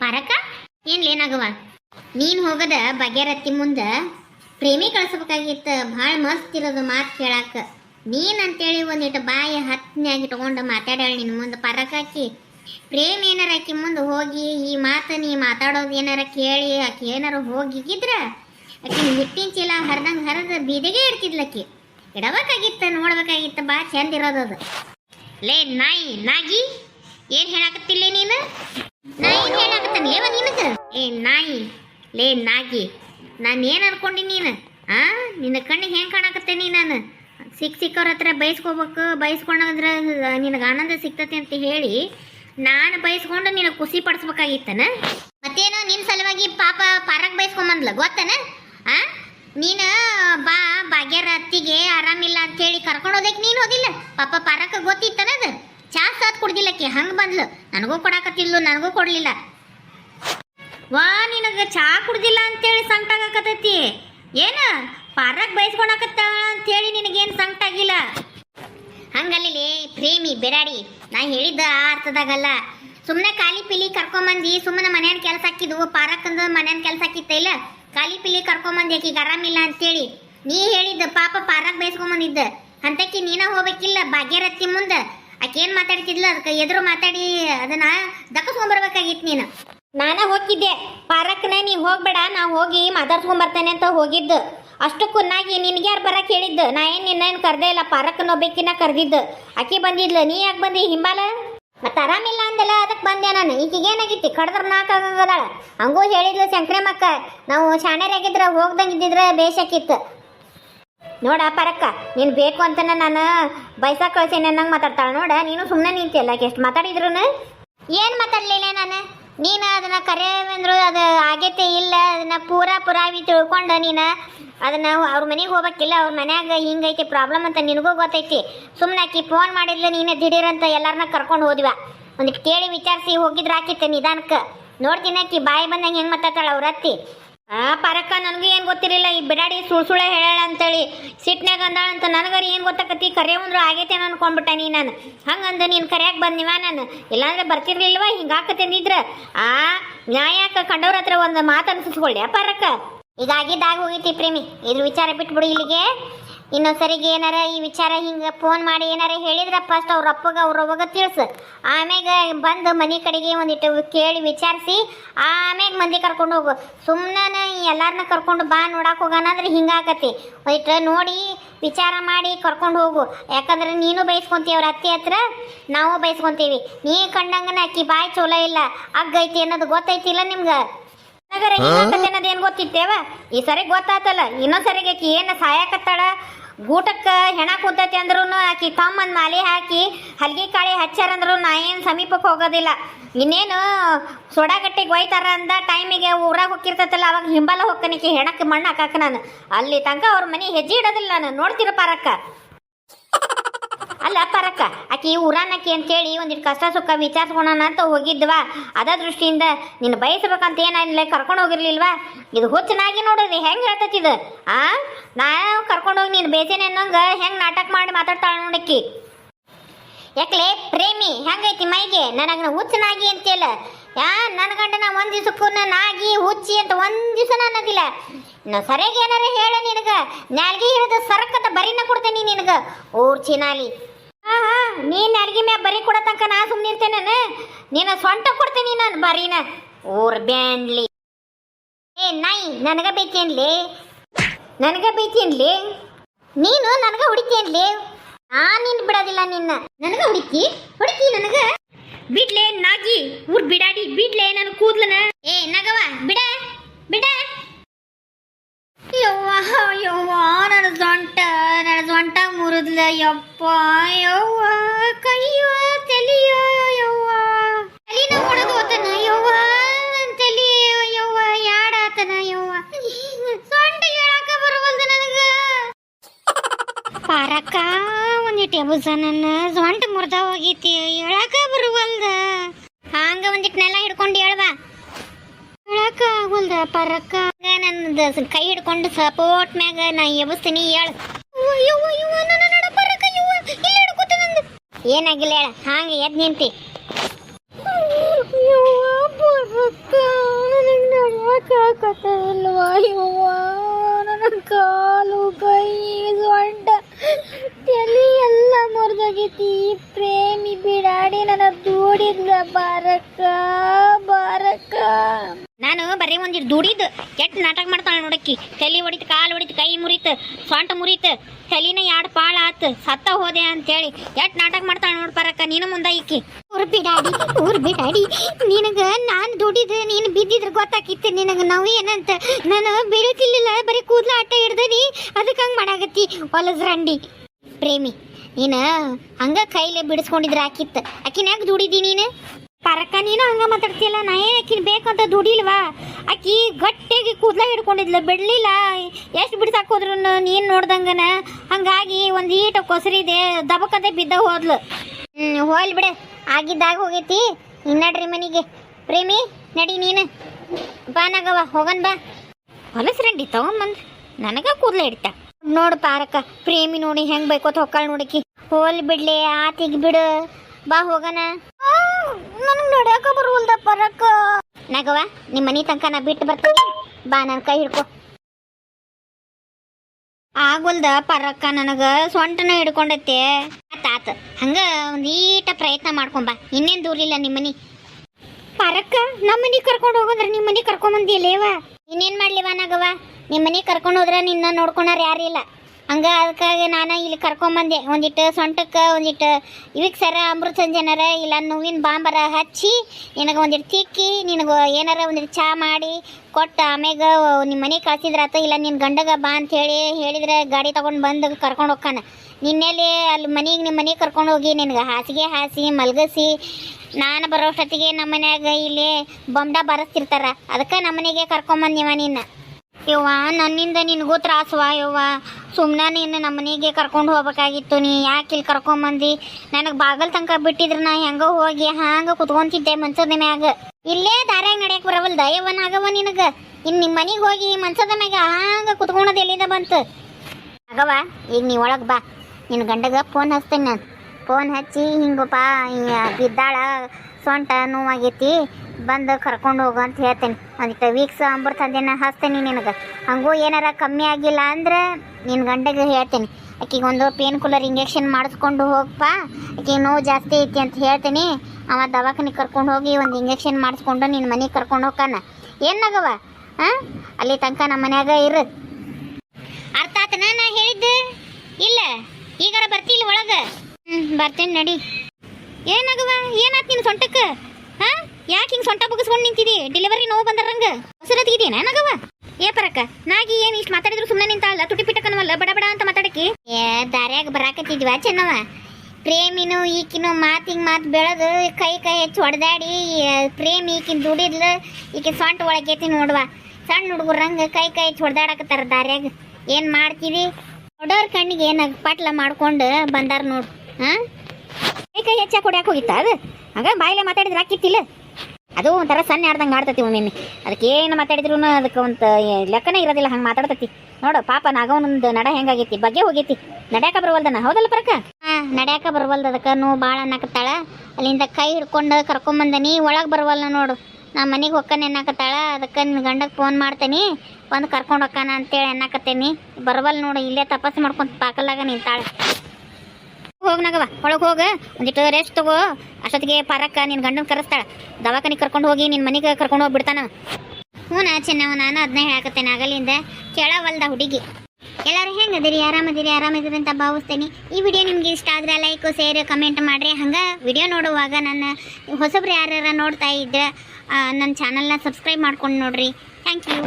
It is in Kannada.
ಪಾರಕ? ಏನ್ಲೇನಾಗವ ನೀನ್ ಹೋಗದ ಬಗೆರತ್ತಿ ಮುಂದ ಪ್ರೇಮಿ ಕಳಿಸ್ಬೇಕಾಗಿತ್ತು, ಭಾಳ ಮಸ್ತ್ ಇರೋದು ಮಾತು ಕೇಳಾಕ. ನೀನ್ ಅಂತೇಳಿ ಒಂದಿಟ್ಟು ಬಾಯಿ ಹತ್ನ್ಯಾಗ ಇಟ್ಕೊಂಡು ಮಾತಾಡ್ಯಾಳ ನಿನ್ ಮುಂದೆ ಪರಕಾಕಿ ಪ್ರೇಮ್ ಏನಾರ ಆಕಿ ಮುಂದೆ ಹೋಗಿ ಈ ಮಾತು ನೀ ಮಾತಾಡೋದು ಏನಾರ ಕೇಳಿ, ಆಕಿ ಏನಾರ ಹೋಗಿಗಿದ್ರ, ಆಕಿ ಹಿಟ್ಟಿನ ಚೀಲ ಹರಿದಂಗ ಹರಿದ ಬೀದಿಗೆ ಇಡ್ತಿದ್ಲಕ್ಕಿ ಇಡಬೇಕಾಗಿತ್ತ, ನೋಡ್ಬೇಕಾಗಿತ್ತ, ಬಾ ಚಂದ ಇರೋದದು ಲೇ ನಾಯಿ, ನಾಗಿ, ಏನ್ ಹೇಳಾಕತ್ತಿಲ್ಲ ನೀನು? ನಾ ಏನ್ ಹೇಳಾಕತ್ತಾನ? ಏವ ನಿನಗ ಏ, ನಾಯಿ. ಲೇ, ನಾಗಿ. ನಾನು ಏನು ಅನ್ಕೊಂಡಿ ನೀನು? ಆ? ನಿನ್ನ ಕಣ್ಣಿಗೆ ಹೆಂಗೆ ಕಾಣಾಕತ್ತೇನಿ ನಾನು? ಸಿಕ್ಕ ಸಿಕ್ಕವ್ರ ಹತ್ರ ಬಯಸ್ಕೋಬೇಕು ಬಯಸ್ಕೊಂಡ್ರೆ ನಿನಗೆ ಆನಂದ ಸಿಗ್ತತಿ ಅಂತ ಹೇಳಿ ನಾನು ಬಯಸ್ಕೊಂಡು ನಿನ್ನ ಖುಷಿ ಪಡಿಸ್ಬೇಕಾಗಿತ್ತನ? ಮತ್ತೇನೋ ನಿನ್ನ ಸಲುವಾಗಿ ಪಾಪ ಪಾರಕ್ ಬಯಸ್ಕೊಂಬಂದ್ಲ ಗೊತ್ತನ? ಆ? ನೀನು ಬಾ ಭಾಗ್ಯರ ಅತ್ತಿಗೆ ಆರಾಮಿಲ್ಲ ಅಂತ ಹೇಳಿ ಕರ್ಕೊಂಡು ಹೋದಕ್ಕೆ ನೀನು ಹೋದಿಲ್ಲ? ಪಾಪ ಪಾರಕ್ಕ ಗೊತ್ತಿತ್ತನದು ಚಾ ಸಾತ್ ಕುಡ್ದಿಲ್ಲಕ್ಕೆ ಹಂಗೆ ಬಂದ್ಲು. ನನಗೂ ಕೊಡಾಕತ್ತಿದ್ಲು, ನನಗೂ ಕೊಡಲಿಲ್ಲ. ವಾ, ನಿನಗೆ ಚಾ ಕುಡ್ದಿಲ್ಲ ಅಂತೇಳಿ ಸಂಕಟಾಗಕತ್ತೈತಿ ಏನ? ಪಾರಕ್ ಬಯಸ್ಕೊಳಕತ್ತಾಳ ಅಂತೇಳಿ ನಿನಗೇನು ಸಂಕಟ ಆಗಿಲ್ಲ. ಹಂಗಲ್ಲಿ ಪ್ರೇಮಿ, ಬಿರಾಡಿ ನಾ ಹೇಳಿದ್ದ ಆ ಅರ್ಥದಾಗಲ್ಲ. ಸುಮ್ಮನೆ ಖಾಲಿ ಪಿಲಿ ಕರ್ಕೊಂಬಂದು, ಸುಮ್ಮನೆ ಮನೆಯನ್ನು ಕೆಲಸ ಹಾಕಿದ್ವು ಪಾರಕ್ಕಂದು ಮನೆಯನ್ನು ಕೆಲಸ ಹಾಕಿತ್ತ ಇಲ್ಲ? ಖಾಲಿ ಪಿಲಿ ಕರ್ಕೊಂಬಂದು ಆಕಿಗೆ ಆರಾಮಿಲ್ಲ ಅಂತೇಳಿ. ನೀ ಹೇಳಿದ್ದ ಪಾಪ ಪಾರಕ್ ಬಯಸ್ಕೊಂಬಂದಿದ್ದ ಅಂತಕಿ ನೀನ ಹೋಗ್ಬೇಕಿಲ್ಲ, ಭಾಗ್ಯರತ್ತಿ ಮುಂದೆ. ಆಕೆ ಏನ್ ಮಾತಾಡ್ತಿದ್ಲ? ಅದಕ್ಕೆ ಎದುರು ಮಾತಾಡಿ ಅದನ್ನ ದಕ್ಕಸ್ಕೊಂಡ್ಬರ್ಬೇಕಾಗಿತ್ತು ನೀನು. ನಾನ ಹೋಗಿದ್ದೆ ಪಾರಕ್ನ ನೀ ಹೋಗ್ಬೇಡ. ನಾ ಹೋಗಿ ಮಾತಾಡ್ಸ್ಕೊಂಡ್ ಬರ್ತೇನೆ ಅಂತ ಹೋಗಿದ್ದು. ಅಷ್ಟು ನಾಗಿ ನಿನ್ಗೆ ಯಾರು ಬರಕ್ ಹೇಳಿದ್ದು? ನಾ ಏನು ನಿನ್ನೇನು ಕರ್ದೇ ಇಲ್ಲ. ಪಾರಕ್ಕನ ಒಬ್ಬಕಿನ ಕರ್ದಿದ್ದು. ಆಕೆ ಬಂದಿದ್ಲು. ನೀ ಯಾಕೆ ಬಂದಿ ಹಿಂಬಾಲ? ಮತ್ತೆ ಆರಾಮಿಲ್ಲ ಅಂದಲ್ಲ ಅದಕ್ಕೆ ಬಂದೆ ನಾನು. ಈಕಿಗೆ ಏನಾಗಿತ್ತು? ಕಡ್ದ್ರೆ ನಾಲ್ಕಾಗದಾಳ ಹಂಗೂ ಹೇಳಿದ್ಲು ಶಂಕ್ರಮ್ಮಕ್ಕ ಮಕ್ಕ. ನಾವು ಶಾಣೆರಾಗಿದ್ರ ಹೋಗ್ದಂಗಿದ್ದಿದ್ರೆ ಬೇಷಾಕಿತ್ತು ನೋಡ ಪರಕ್ಕ, ನೀನು ಬೇಕು ಅಂತನ ನಾನು ಬೈಸಾ ಕಳ್ಸೇನೆ ಅನ್ನಂಗೆ ಮಾತಾಡ್ತಾಳೆ. ನೋಡ, ನೀನು ಸುಮ್ಮನೆ ನಿಂತಿಯಲ್ಲ ಎಷ್ಟು ಮಾತಾಡಿದ್ರು ಏನು ಮಾತಾಡಲಿಲ್ಲ ನಾನು? ನೀನು ಅದನ್ನ ಕರೆಯಂದ್ರು ಅದು ಆಗೈತೆ ಇಲ್ಲ, ಅದನ್ನು ಪೂರ ಪುರಾವಿ ತಿಳ್ಕೊಂಡು ನೀನು. ಅದನ್ನು ಅವ್ರ ಮನೆಗೆ ಹೋಗ್ಬೇಕಿಲ್ಲ, ಅವ್ರ ಮನ್ಯಾಗ ಹಿಂಗೈತಿ ಪ್ರಾಬ್ಲಮ್ ಅಂತ ನಿನಗೂ ಗೊತ್ತೈತಿ. ಸುಮ್ಮನೆ ಆಕಿ ಫೋನ್ ಮಾಡಿದ್ಲು, ನೀನು ದಿಢೀರಂತ ಎಲ್ಲರನ್ನ ಕರ್ಕೊಂಡು ಹೋದ್ವ. ಒಂದು ಕೇಳಿ ವಿಚಾರಿಸಿ ಹೋಗಿದ್ರೆ ಹಾಕಿತ್ತೆ ನಿಧಾನಕ್ಕೆ. ನೋಡ್ತೀನಿ ಆಕಿ, ಬಾಯಿ ಬಂದಂಗೆ ಹೆಂಗೆ ಮಾತಾಡ್ತಾಳೆ ಅವ್ರ ಅತ್ತಿ. ಆ, ಪರಕ್ಕ, ನನಗೂ ಏನು ಗೊತ್ತಿರಲಿಲ್ಲ. ಈ ಬಿಡಾಡಿ ಸುಳ್ಳು ಸುಳ್ಳೆ ಹೇಳ ಅಂತೇಳಿ ಸಿಟ್ನಾಗ ಅಂದಾಳ ಅಂತ ನನಗರ ಏನು ಗೊತ್ತಾಕತಿ? ಕರೆ ಮುಂದ್ರು ಆಗೈತೆ ಅನ್ಕೊಂಡ್ಬಿಟ್ಟ ನೀ ನಾನು. ಹಂಗಂದ ನೀನು ಕರೆಯಾಕೆ ಬಂದಿವ ನಾನು? ಇಲ್ಲಾಂದ್ರೆ ಬರ್ತಿರ್ಲಿಲ್ವ? ಹಿಂಗಾಕತ್ತಂದಿದ್ರ ಆ, ನ್ಯಾಯಕ್ಕೆ ಕಂಡವ್ರ ಹತ್ರ ಒಂದು ಮಾತು ಅನ್ಸಿಸ್ಕೊಳ್ಳಿ ಪರಕ್ಕ? ಇದಾಗಿದ್ದಾಗ ಹೋಗೈತಿ ಪ್ರೇಮಿ. ಇದ್ರ ವಿಚಾರ ಬಿಟ್ಬಿಡು ಇಲ್ಲಿಗೆ. ಇನ್ನೊಂದ್ಸರಿಗೆ ಏನಾರ ಈ ವಿಚಾರ ಹಿಂಗೆ ಫೋನ್ ಮಾಡಿ ಏನಾರ ಹೇಳಿದ್ರೆ ಫಸ್ಟ್ ಅವ್ರ ಅಪ್ಪಗೆ, ಅವ್ರ ಅವಾಗ ತಿಳಿಸು. ಆಮ್ಯಾಗ ಬಂದು ಮನೆ ಕಡೆಗೆ ಒಂದಿಟ್ಟು ಕೇಳಿ ವಿಚಾರಿಸಿ, ಆಮ್ಯಾಗ ಮಂದಿ ಕರ್ಕೊಂಡು ಹೋಗು. ಸುಮ್ಮನೆ ಎಲ್ಲಾರನ್ನ ಕರ್ಕೊಂಡು ಬಾ ನೋಡಕ್ಕೆ ಹೋಗೋಣ ಅಂದ್ರೆ ಹಿಂಗಾಕತಿ ಒಂದಿಟ್ಟು ನೋಡಿ ವಿಚಾರ ಮಾಡಿ ಕರ್ಕೊಂಡು ಹೋಗು. ಯಾಕಂದ್ರೆ ನೀನು ಬೈಸ್ಕೊಂತೀವಿ ಅವ್ರ ಅತ್ತೆ ಹತ್ರ, ನಾವು ಬಯಸ್ಕೊಂತೀವಿ ನೀ ಕಂಡಂಗನ ಅಕ್ಕಿ ಬಾಯಿ ಚಲೋ ಇಲ್ಲ ಅಗ್ಗೈತಿ ಅನ್ನೋದು ಗೊತ್ತೈತಿಲ್ಲ ನಿಮ್ಗೆ? ನಗರ ಏನ್ ಗೊತ್ತಿತ್ತೇವ? ಈ ಸರಿ ಗೊತ್ತಾತಲ್ಲ. ಇನ್ನೊಂದ್ ಸರಿಗೆ ಆಕಿ ಏನು ಸಾಯಕತ್ತಾಳ? ಗೂಟಕ್ಕ ಹೆಣ ಕೂತೈತಿ ಅಂದ್ರೂ ಆಕಿ ತಮ್ಮನ್ನು ಮಾಲೆ ಹಾಕಿ ಹಲ್ಗೆ ಕಾಳಿ ಹಚ್ಚಾರ ಅಂದ್ರೂ ನಾ ಏನು ಸಮೀಪಕ್ಕೆ ಹೋಗೋದಿಲ್ಲ. ಇನ್ನೇನು ಸೋಡಾಗಟ್ಟಿಗೆ ಒಯ್ತಾರ ಅಂದ ಟೈಮಿಗೆ ಊರಾಗ ಹೋಗಿರ್ತೈತಲ್ಲ ಅವಾಗ ಹಿಂಬಲ ಹೋಗ್ಕನಿಕೆ ಹೆಣಕ್ಕೆ ಮಣ್ಣು ಹಾಕಾಕ ನಾನು. ಅಲ್ಲಿ ತನಕ ಅವ್ರ ಮನೆ ಹೆಜ್ಜೆ ಇಡೋದಿಲ್ಲ ನಾನು. ನೋಡ್ತಿರಪ್ಪ ಪಾರಕ್ಕ. ಅಲ್ಲ ಪರಕ್ಕ ಆಕಿ ಊರಾನಕ್ಕಿ ಅಂತೇಳಿ ಒಂದಿಷ್ಟು ಕಷ್ಟ ಸುಖ ವಿಚಾರಿಸ್ಕೊಳೋಣ ಅಂತ ಹೋಗಿದ್ವಾ. ಅದ ದೃಷ್ಟಿಯಿಂದ ನಿನ್ನ ಬಯಸ್ಬೇಕಂತ ಏನಿಲ್ಲ ಕರ್ಕೊಂಡು ಹೋಗಿರ್ಲಿಲ್ವಾ? ಇದು ಹುಚ್ಚನಾಗಿ ನೋಡಿದ್ರಿ ಹೆಂಗೆ ಹೇಳ್ತೈತಿ ಇದು? ಆ? ನಾ ಕರ್ಕೊಂಡು ಹೋಗಿ ನೀನು ಬೇಜೇನೆ ಅನ್ನೋಂಗೆ ಹೆಂಗೆ ನಾಟಕ ಮಾಡಿ ಮಾತಾಡ್ತಾಳೆ ನೋಡಕ್ಕಿ ಯಾಕಲೆ, ಪ್ರೇಮಿ, ಹೆಂಗೈತಿ ಮೈಗೆ? ನನಗೆ ಹುಚ್ಚನಾಗಿ ಅಂತೇಳ ಯಾ ನನ್ನ ಗಂಡನ ಒಂದು ದಿವಸಕ್ಕೂ ನಾಗಿ ಹುಚ್ಚಿ ಅಂತ ಒಂದು ದಿವಸ ಅನ್ನೋದಿಲ್ಲ ನಾ ಸರಿಯಾಗಿ ಏನಾರ ಹೇಳ ನಿನಗ. ನಾಲ್ಗೆ ಹಿಡಿದು ಸರಕತ್ತ ಬರಿನ ಕೊಡ್ತೇನೆ ನಿನಗ. ಊರ್ ಚಿನಾಲಿ. ನೀನ್ ಅಡ್ಗೆ ಮ್ಯಾಗ ಬರಿ ಕೊಡೋ ತನಕ ನಾ ಸುಮ್ಮನೆ ಇರ್ತೇನೆ ನೀನು ಸೊಂಟ ಕೊಡ್ತೇನಿ ನಾನು ಬರೀನ. ಊರ್ ಬ್ಯಾನ್ಲಿ. ಏ ನಾಯಿ, ನನಗ ಬೇಕೇನ್ಲಿ ನನಗ ಬೇಕೇನ್ಲಿ ನೀನು ನನಗ ಹೊಡಿತೇನ್ಲಿ? ಆ ನಿನ್ ಬಿಡೋದಿಲ್ಲ ನಿನ್ನ. ನನಗ ಹುಡುಕಿ ಹುಡುಕಿ ನನಗ? ಬಿಡ್ಲೆ ನಾಗಿ ಊರ್ ಬಿಡಾಡಿ, ಬಿಡ್ಲೆ ನನ್ನ ಕೂದ್ಲನ ಏ ನಗವ ಬಿಡ ಬಿಡ. ಯವ್ವ ಯವ್ವ, ನನ್ನ ಸೊಂಟ. ಸೊಂಟ ಮುರಿದ್ಲ ಯಪ್ಪ ಯವ್ವ ಕೈಯೋ ತಲಿಯೋ ಯವ್ವ ತಲಿನ ಹೊಡೆದು ಹೋತನ ಯವ್ವ ತಲಿ ಯವ್ವ ಯಾಡಾತನ ಯವ್ವ ಸೊಂಟ ಹೇಳಾಕ ಬರವಲ್ದ ನನಗ ಪಾರಕ್ಕ ಒಂದಿಟ್ಟು ಎಬುಸ ನನ್ನ ಸೊಂಟ ಮುರಿದ ಹೋಗೈತಿ ಹೇಳಾಕ ಬರುವಲ್ದ ಹಂಗ ಒಂದಿಟ್ಟು ನೆಲ ಹಿಡ್ಕೊಂಡು ಹೇಳ್ಬಾ ಹೇಳಾಕ ಆಗವಲ್ದ ಪರಕ್ಕ ನನ್ನ ಕೈ ಹಿಡ್ಕೊಂಡು ಸಪೋರ್ಟ್ ಮ್ಯಾಗ ನಾ ಎಬಸ್ತೀನಿ ಹೇಳ ಏನಾಗಿಲ್ಲ ಹೇಳ ಹಾಂಗ ಎದ್ ನಿಂತಿ ನಾನು ಬರೀ ಒಂದಿಟ್ಟು ದುಡಿದು ಕೆಟ್ಟ ನಾಟಕ ಮಾಡ್ತಾಳೆ ನೋಡಕ್ಕಿ. ತಲೆ ಹೊಡಿತು, ಕಾಲು ಹೊಡಿತು, ಕೈ ಮುರಿತು, ಸೊಂಟ ಮುರಿತು, ತಲಿನ ಎರಡು ಪಾಳ ಆತು, ಸತ್ತ ಹೋದೆ ಅಂತೇಳಿ. ಎಟ್ ನಾಟಕ ಮಾಡ್ತಾಳೆ ನೋಡ್ ಪರಕ್ಕ, ನೀನು ಮುಂದೆ ಇಕ್ಕಿ ಊರ್ ಬಿಡಾಡಿ ಊರ್ ಬಿಡಾಡಿ, ನಿನಗ ನಾನು ದುಡಿದು, ನೀನು ಬಿದ್ದಿದ್ರೆ ಗೊತ್ತಾಕಿತ್ತು ನಿನಗೆ. ನಾವು ಏನಂತ, ನಾನು ಬೀಳುತ್ತಿರ್ಲಿಲ್ಲ ಬರೀ ಕೂದಲ ಆಟ ಹಿಡ್ದದಿ ಅದಕ್ಕೆ ಹಂಗೆ ಮಾಡಾಕತ್ತಿ? ಹೊಲಸ್ ರಂಡಿ. ಪ್ರೇಮಿ, ನೀನು ಹಂಗ ಕೈಲೇ ಬಿಡಿಸ್ಕೊಂಡಿದ್ರೆ ಆಕಿತ್ತು ಆಕಿನ್ಯಾಗ ದುಡಿದಿ ನೀನು? ಪರಕ್ಕ ನೀನು ಹಂಗ ಮಾತಾಡ್ತಿಯಲ್ಲ? ನಾ ಏನು ಆಕಿನ ಬೇಕಂತ ದುಡಿಲ್ವಾ? ಆಕಿ ಗಟ್ಟಿಯಾಗಿ ಕೂದಲ ಹಿಡ್ಕೊಂಡಿದ್ಲ ಬಿಡ್ಲಿಲ್ಲ ಎಷ್ಟು ಬಿಡ್ಸಾಕೋದ್ರು ನೀನು ನೋಡ್ದಂಗನ? ಹಂಗಾಗಿ ಒಂದು ಈಟ ಕೊಸರಿದೆ ದಬಕದೆ ಬಿದ್ದ ಹೋದ್ಲು. ಹ್ಞೂ ಹೋಲ್ ಬಿಡ. ಆಗಿದ್ದಾಗ ಹೋಗೈತಿ. ಇನ್ನಡ್ರಿ ಮನಿಗೆ. ಪ್ರೇಮಿ, ನಡಿ ನೀನು. ಬಾ ನಗವ ಹೋಗನ್ ಬಾ. ಹೊಲಸ್ರಂಡಿ ತಗೊಂಬಂದ್. ನನಗ ಕೂದಲ ಹಿಡಿತ. ನೋಡು ಪಾರಕ, ಪ್ರೇಮಿ ನೋಡಿ ಹೆಂಗ್ ಬೇಕೋತ್ ಹೊಕ್ಕಳ್ ನೋಡಕಿ. ಹೋಲ್ ಬಿಡ್ಲಿ, ಆತಿಗ್ ಬಿಡು. ಬಾ ಹೋಗನ. ನನಗ್ ನಡ್ಯಾಕ ಬರುವಲ್ದ ಪರಕ್ಕ ನಗವ ನಿಮ್ಮ ಮನಿ ತನಕ ನಾ ಬಿಟ್ಟು ಬರ್ತೀನಿ. ಬಾ ನನ್ನ ಕೈ ಹಿಡ್ಕೊ. ಆಗುಲ್ದ ಪರಕ್ಕ ನನಗ. ಸೊಂಟನ ಹಿಡ್ಕೊಂಡೈತೆ. ಆತ ಹಂಗ ಒಂದೀಟ ಈಟ ಪ್ರಯತ್ನ ಮಾಡ್ಕೊಂಬ ಇನ್ನೇನ್ ದೂರಿಲ್ಲ ನಿಮ್ಮ ಮನಿ. ಪರಕ್ಕ ನಮ್ಮ ಮನಿ ಕರ್ಕೊಂಡು ಹೋಗೋದ್ರ ನಿಮ್ಮ ಮನಿ ಕರ್ಕೊಂಡ್ ಬಂದಿಲ್ಲೇವ ಇನ್ನೇನ್ ಮಾಡ್ಲಿವ ನಗವ ನಿಮ್ಮ ಮನಿ ಕರ್ಕೊಂಡು ಹೋದ್ರ ನಿನ್ನ ನೋಡ್ಕೊಂಡ್ರ ಯಾರಿಲ್ಲ ಹಂಗ ಅದಕ್ಕಾಗಿ ನಾನು ಇಲ್ಲಿ ಕರ್ಕೊಂಬಂದೆ. ಒಂದಿಟ್ಟು ಸೊಂಟಕ್ಕೆ, ಒಂದಿಟ್ಟು ಇವಕ್ಕೆ ಸರ ಅಮೃತ ಸಂಜೆನಾರ ಇಲ್ಲ ನೋವಿನ ಬಾಂಬರ ಹಚ್ಚಿ, ನಿನಗೆ ಒಂದಿಟ್ಟು ತಿಕ್ಕಿ, ನಿನಗೆ ಏನಾರ ಒಂದಿಟ್ಟು ಚಾ ಮಾಡಿ ಕೊಟ್ಟು. ಆಮ್ಯಾಗ ನಿಮ್ಮ ಮನೆಗೆ ಕಳ್ಸಿದ್ರಾತ, ಇಲ್ಲ ನಿನ್ನ ಗಂಡಗ ಬಾ ಅಂತ ಹೇಳಿ ಹೇಳಿದ್ರೆ ಗಾಡಿ ತೊಗೊಂಡು ಬಂದು ಕರ್ಕೊಂಡು ಹೋಗ್ಕಾನ ನಿನ್ನೆಲ್ಲಿ ಅಲ್ಲಿ ಮನೆಗೆ ನಿಮ್ಮ ಮನೆಗೆ ಕರ್ಕೊಂಡು ಹೋಗಿ ನಿನಗೆ ಹಾಸಿಗೆ ಹಾಸಿ, ಮಲಗಿಸಿ, ನಾನು ಬರೋಷ್ಟೊತ್ತಿಗೆ ನಮ್ಮ ಮನ್ಯಾಗ ಇಲ್ಲಿ ಬೊಂಬ ಬರಸ್ತಿರ್ತಾರ. ಅದಕ್ಕೆ ನಮ್ಮ ಮನೆಗೆ ಕರ್ಕೊಂಬಂದಿವ ನಿನ್ನ. ಯವ್ವ, ನನ್ನಿಂದ ನಿನಗೂ ತ್ರಾಸವ ಯವ್ವ? ಸುಮ್ಮನೆ ನೀನು ನಮ್ಮ ಮನೆಗೆ ಕರ್ಕೊಂಡು ಹೋಗ್ಬೇಕಾಗಿತ್ತು. ನೀ ಯಾಕೆ ಇಲ್ಲಿ ಕರ್ಕೊಂಬಂದಿ? ನನಗೆ ಬಾಗಲ್ ತನಕ ಬಿಟ್ಟಿದ್ರೆ ನಾ ಹೆಂಗ ಹೋಗಿ ಹಾಂಗೆ ಕುತ್ಕೊಂತಿದ್ದೆ ಮನ್ಸದ ಮ್ಯಾಗ. ಇಲ್ಲೇ ದಾರ್ಯಾಗ ನಡೆಯಕ್ಕೆ ಬರವಲ್ದ ಯವ್ವ ನಾಗವ ನಿನಗೆ? ಇನ್ನು ನಿಮ್ಮ ಮನೆಗೆ ಹೋಗಿ ಮನ್ಸದ ಮ್ಯಾಗ ಹಾಂಗೆ ಕುತ್ಕೊಳೋದು ಎಲ್ಲಿಂದ ಬಂತು? ಆಗವ ಈಗ ನೀ ಒಳಗೆ ಬಾ. ನಿನ್ನ ಗಂಡಗ ಫೋನ್ ಹಚ್ತೇನೆ ನಾನು. ಫೋನ್ ಹಚ್ಚಿ ಹಿಂಗಪ್ಪ ಹಿಂಗ ಬಿದ್ದಾಳ ಸೊಂಟ ನೋವಾಗೈತಿ, ಬಂದು ಕರ್ಕೊಂಡು ಹೋಗು ಅಂತ ಹೇಳ್ತೇನೆ. ಒಂದಿಟ್ಟು ವೀಕ್ಸ್ ಅಂಬರ್ ತಂದೇನ ಹಚ್ತೇನೆ ನಿನಗೆ. ಹಂಗೂ ಏನಾರ ಕಮ್ಮಿ ಆಗಿಲ್ಲ ಅಂದ್ರೆ ನಿನ್ನ ಗಂಡಗೆ ಹೇಳ್ತೇನೆ. ಆಕಿಗೆ ಒಂದು ಪೇನ್ ಕೂಲರ್ ಇಂಜೆಕ್ಷನ್ ಮಾಡಿಸ್ಕೊಂಡು ಹೋಗಪ್ಪ ಆಕಿಗೆ ನೋವು ಜಾಸ್ತಿ ಐತಿ ಅಂತ ಹೇಳ್ತೀನಿ. ಅವ ದವಾಖಾನಿಗೆ ಕರ್ಕೊಂಡು ಹೋಗಿ ಒಂದು ಇಂಜೆಕ್ಷನ್ ಮಾಡಿಸ್ಕೊಂಡು ನಿನ್ನ ಮನೆಗೆ ಕರ್ಕೊಂಡು ಹೋಗ್ತಾನ. ಏನಾಗವ ಹಾಂ? ಅಲ್ಲಿ ತನಕ ನಮ್ಮ ಮನ್ಯಾಗ ಇರು. ಅರ್ಥ ಆತನ ನಾ ಹೇಳಿದ್ದೆ? ಇಲ್ಲ. ಈಗಾರ ಬರ್ತಿಲ್ಲ ಒಳಗ. ಬರ್ತೇನೆ ನಡಿ. ಏನಾಗವ ಏನಾತ್ ನಿನ್ ಸೊಂಟಕ್ಕ? ಹಾ? ಯಾಕೆ ಹಿಂಗೆ ಸೊಂಟ ಬಗ್ಸ್ಕೊಂಡು ನಿಂತಿದಿ? ಡೆಲಿವರಿ ನೋವು ಬಂದರಂಗ ಹೊಸರ ತೆಗಿದೇನ ನಗವ ಏ ಪರಕ್ಕ ನಾಗಿ ಏನು ಇಷ್ಟು ಮಾತಾಡಿದ್ರು ಸುಮ್ಮನೆ ನಿಂತಾಳಲ್ಲ? ತುಟಿ ಪಿಟಕನವಲ್ಲ? ಬಡ ಬಡ ಅಂತ ಮಾತಾಡಕಿ ಏ, ದಾರ್ಯಾಗ ಬರಾಕತ್ತಿದ್ವ ಚೆನ್ನವ ಪ್ರೇಮಿನು ಮಾತು ಹಿಂಗೆ ಮಾತು ಬೆಳೆದು ಕೈ ಕೈ ಹೆಚ್ಚು ಹೊಡೆದಾಡಿ ಪ್ರೇಮಿ ಈಕಿನ ದುಡಿದ್ಲು ಈಕೆ ಸೊಂಟ ಒಳಗೈತಿ ನೋಡುವ. ಸಣ್ಣ ಹುಡುಗರಂಗ ಕೈ ಕೈ ಹೆಚ್ಚು ಹೊಡೆದಾಡಕತ್ತಾರ ದಾರ್ಯಾಗ. ಏನು ಮಾಡ್ತೀವಿ ದೊಡ್ಡವ್ರ ಕಣ್ಣಿಗೆ ಏನಾಗ ಪಟ್ಲ ಮಾಡ್ಕೊಂಡು ಬಂದಾರ ನೋಡು. ಹಾ? ಕೈ ಕೈ ಹೆಚ್ಚಾಗಿ ಹೋಗಿತ್ತ ಅದು? ಆಗ ಬಾಯಿಲೆ ಮಾತಾಡಿದ್ರೆ ಹಾಕಿತ್ತಿಲ್ಲ ಅದು ಒಂಥರ ಸಣ್ಣ ಆಡ್ದಂಗೆ ಆಡ್ತತಿ ಒಮ್ಮೆ ಅದಕ್ಕೆ ಏನು ಮಾತಾಡಿದ್ರು ಅದಕ್ಕೆ ಒಂದು ಲೆಕ್ಕನೇ ಇರೋದಿಲ್ಲ, ಹಂಗೆ ಮಾತಾಡ್ತತಿ. ನೋಡು, ಪಾಪ ನಾಗವನೊಂದು ನಡ ಹೆಂಗಾಗೈತಿ ಬಗ್ಗೆ ಹೋಗೈತಿ. ನಡ್ಯಾಕ ಬರವಲ್ದನ? ಹೌದಲ್ಲ ಪರಕ? ನಡ್ಯಾಕ ಬರವಲ್ದ ಅದಕ್ಕೆ ನೋವು ಭಾಳ ಅನ್ನಕತ್ತಾಳ ಅಲ್ಲಿಂದ ಕೈ ಹಿಡ್ಕೊಂಡು ಕರ್ಕೊಂಬಂದನಿ, ಒಳಗೆ ಬರವಲ್ಲ ನೋಡು. ನಾ ಮನೆಗೆ ಹೊಕ್ಕನೆ ಅನ್ನಕತ್ತಾಳ ಅದಕ್ಕೆ ನಿನ್ನ ಗಂಡಕ್ಕೆ ಫೋನ್ ಮಾಡ್ತೇನಿ. ಬಂದು ಕರ್ಕೊಂಡು ಹೊಕ್ಕಾನ ಅಂತೇಳಿ ಅನ್ನಕತ್ತೇನಿ ಬರವಲ್ ನೋಡು, ಇಲ್ಲೇ ತಪಾಸ್ ಮಾಡ್ಕೊಂತ ಪಾಕಲ್ಲಾಗ ನಿಂತಾಳೆ. ಹೋಗ್ ನಗವ ಒಳಗೆ ಹೋಗ, ಒಂದಿಟ್ಟು ರೆಸ್ಟ್ ತಗೋ. ಅಷ್ಟೊತ್ತಿಗೆ ಪಾರಕ್ಕ ನಿನ್ನ ಗಂಡನ ಕರೆಸ್ತಾಳ. ದವಾಖಾನಿಗೆ ಕರ್ಕೊಂಡು ಹೋಗಿ ನಿನ್ನ ಮನೆಗೆ ಕರ್ಕೊಂಡು ಹೋಗ್ಬಿಡ್ತಾನ. ಹ್ಞೂ ನಾ ಚೆನ್ನವ ನಾನು ಅದನ್ನೇ ಹೇಳಕತ್ತೇನೆ ಆಗಲಿಂದ. ಕೇಳವಲ್ದ ಹುಡುಗಿ. ಎಲ್ಲರೂ ಹೆಂಗದಿರಿ? ಆರಾಮದಿರಿ? ಆರಾಮದಿರಿ ಅಂತ ಭಾವಿಸ್ತೇನೆ. ಈ ವಿಡಿಯೋ ನಿಮ್ಗೆ ಇಷ್ಟ ಆದ್ರೆ ಲೈಕ್ ಶೇರ್ ಕಮೆಂಟ್ ಮಾಡ್ರಿ. ಹಂಗೆ ವಿಡಿಯೋ ನೋಡುವಾಗ ನನ್ನ ಹೊಸಬ್ರು ಯಾರ್ಯಾರ ನೋಡ್ತಾ ಇದ್ರೆ ನನ್ನ ಚಾನಲ್ನ ಸಬ್ಸ್ಕ್ರೈಬ್ ಮಾಡ್ಕೊಂಡು ನೋಡ್ರಿ. Thank you